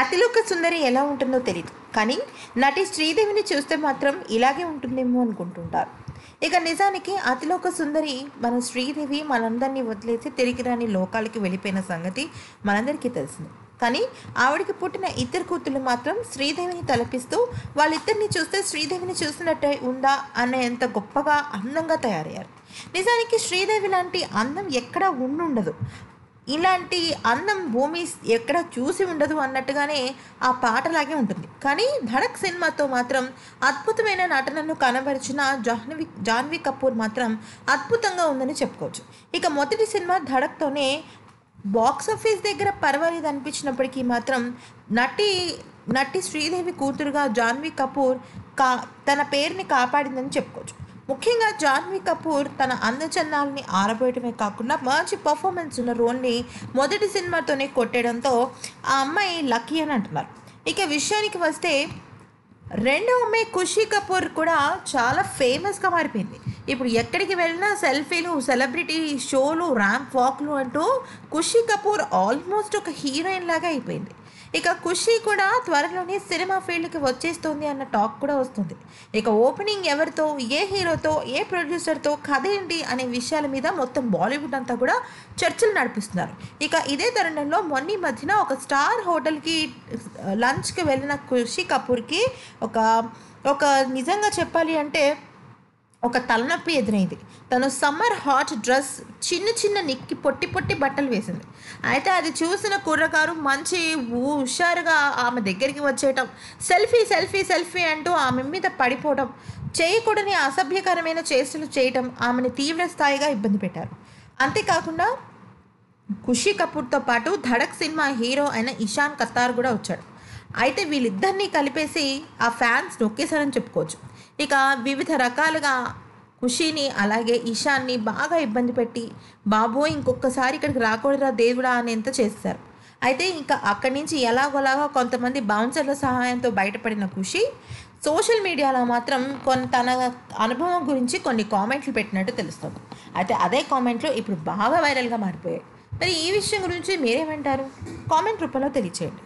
అతిలోక సుందరి ఎలా ఉంటుందో తెలియదు కానీ నటి శ్రీదేవిని చూస్తే మాత్రం ఇలాగే ఉంటుందేమో అనుకుంటుంటారు. ఇక నిజానికి అతిలోక సుందరి మన శ్రీదేవి మనందరినీ వదిలేసి తిరిగి రాని లోకాలకి వెళ్ళిపోయిన సంగతి మనందరికీ తెలిసింది. కానీ ఆవిడికి పుట్టిన ఇద్దరు కూతుళ్ళు మాత్రం శ్రీదేవిని తలపిస్తూ వాళ్ళిద్దరిని చూస్తే శ్రీదేవిని చూసినట్టే ఉందా అనేంత గొప్పగా అందంగా తయారయ్యారు. నిజానికి శ్రీదేవి లాంటి అందం ఎక్కడా ఉండుండదు. ఇలాంటి అందం భూమి ఎక్కడ చూసి ఉండదు అన్నట్టుగానే ఆ పాటలాగే ఉంటుంది. కానీ ధడక్ సినిమాతో మాత్రం అద్భుతమైన నటనను కనబరిచిన జాహ్నవి జాహ్నవి కపూర్ మాత్రం అద్భుతంగా ఉందని చెప్పుకోవచ్చు. ఇక మొదటి సినిమా ధడక్తోనే బాక్స్ ఆఫీస్ దగ్గర పర్వాలేదు అనిపించినప్పటికీ మాత్రం నటి నటి శ్రీదేవి కూతురుగా జాహ్నవి కపూర్ కా తన పేరుని కాపాడిందని చెప్పుకోవచ్చు. ముఖ్యంగా జాన్వీ కపూర్ తన అందచందాలని ఆరబోయటమే కాకుండా మంచి పర్ఫార్మెన్స్ ఉన్న రోల్ని మొదటి సినిమాతోనే కొట్టేయడంతో ఆ అమ్మాయి లక్కీ అని అంటున్నారు. ఇక విషయానికి వస్తే రెండో అమ్మాయి ఖుషీ కపూర్ కూడా చాలా ఫేమస్గా మారిపోయింది. ఇప్పుడు ఎక్కడికి వెళ్ళినా సెల్ఫీలు సెలబ్రిటీ షోలు ర్యాంప్ వాక్లు అంటూ ఖుషీ కపూర్ ఆల్మోస్ట్ ఒక హీరోయిన్ లాగా అయిపోయింది. ఇక ఖుషీ కూడా త్వరలోనే సినిమా ఫీల్డ్కి వచ్చేస్తుంది అన్న టాక్ కూడా వస్తుంది. ఇక ఓపెనింగ్ ఎవరితో ఏ హీరోతో ఏ ప్రొడ్యూసర్తో కథ ఏంటి అనే విషయాల మీద మొత్తం బాలీవుడ్ అంతా కూడా చర్చలు నడిపిస్తున్నారు. ఇక ఇదే తరుణంలో మొన్న మధ్యన ఒక స్టార్ హోటల్కి లంచ్కి వెళ్ళిన ఖుషీ కపూర్కి ఒక ఒక నిజంగా చెప్పాలి అంటే ఒక తలనొప్పి ఎదురైంది. తను సమ్మర్ హాట్ డ్రెస్ చిన్న చిన్న నిక్కి పొట్టి పొట్టి బట్టలు వేసింది. అయితే అది చూసిన కుర్రగారు మంచి హుషారుగా ఆమె దగ్గరికి వచ్చేయటం సెల్ఫీ సెల్ఫీ సెల్ఫీ అంటూ ఆమె మీద పడిపోవడం చేయకూడని అసభ్యకరమైన చేష్టలు చేయటం ఆమెను తీవ్ర స్థాయిగా ఇబ్బంది పెట్టారు. అంతేకాకుండా ఖుషీ కపూర్తో పాటు ధడక్ సినిమా హీరో అయిన ఇషాన్ కత్తార్ కూడా వచ్చాడు. అయితే వీళ్ళిద్దరినీ కలిపేసి ఆ ఫ్యాన్స్ నొక్కేశారని చెప్పుకోవచ్చు. ఇక వివిధ రకాలుగా ఖుషీని అలాగే ఇషాన్ని బాగా ఇబ్బంది పెట్టి బాబోయ్ ఇంకొకసారి ఇక్కడికి రాకూడదురా దేవుడా అనేంత చేస్తారు. అయితే ఇంకా అక్కడి నుంచి ఎలాగోలాగా కొంతమంది బౌన్సర్ల సహాయంతో బయటపడిన ఖుషి సోషల్ మీడియాలో మాత్రం కొన్ని తన అనుభవం గురించి కొన్ని కామెంట్లు పెట్టినట్టు తెలుస్తుంది. అయితే అదే కామెంట్లు ఇప్పుడు బాగా వైరల్గా మారిపోయాయి. మరి ఈ విషయం గురించి మీరేమంటారు? కామెంట్ రూపంలో తెలియచేయండి.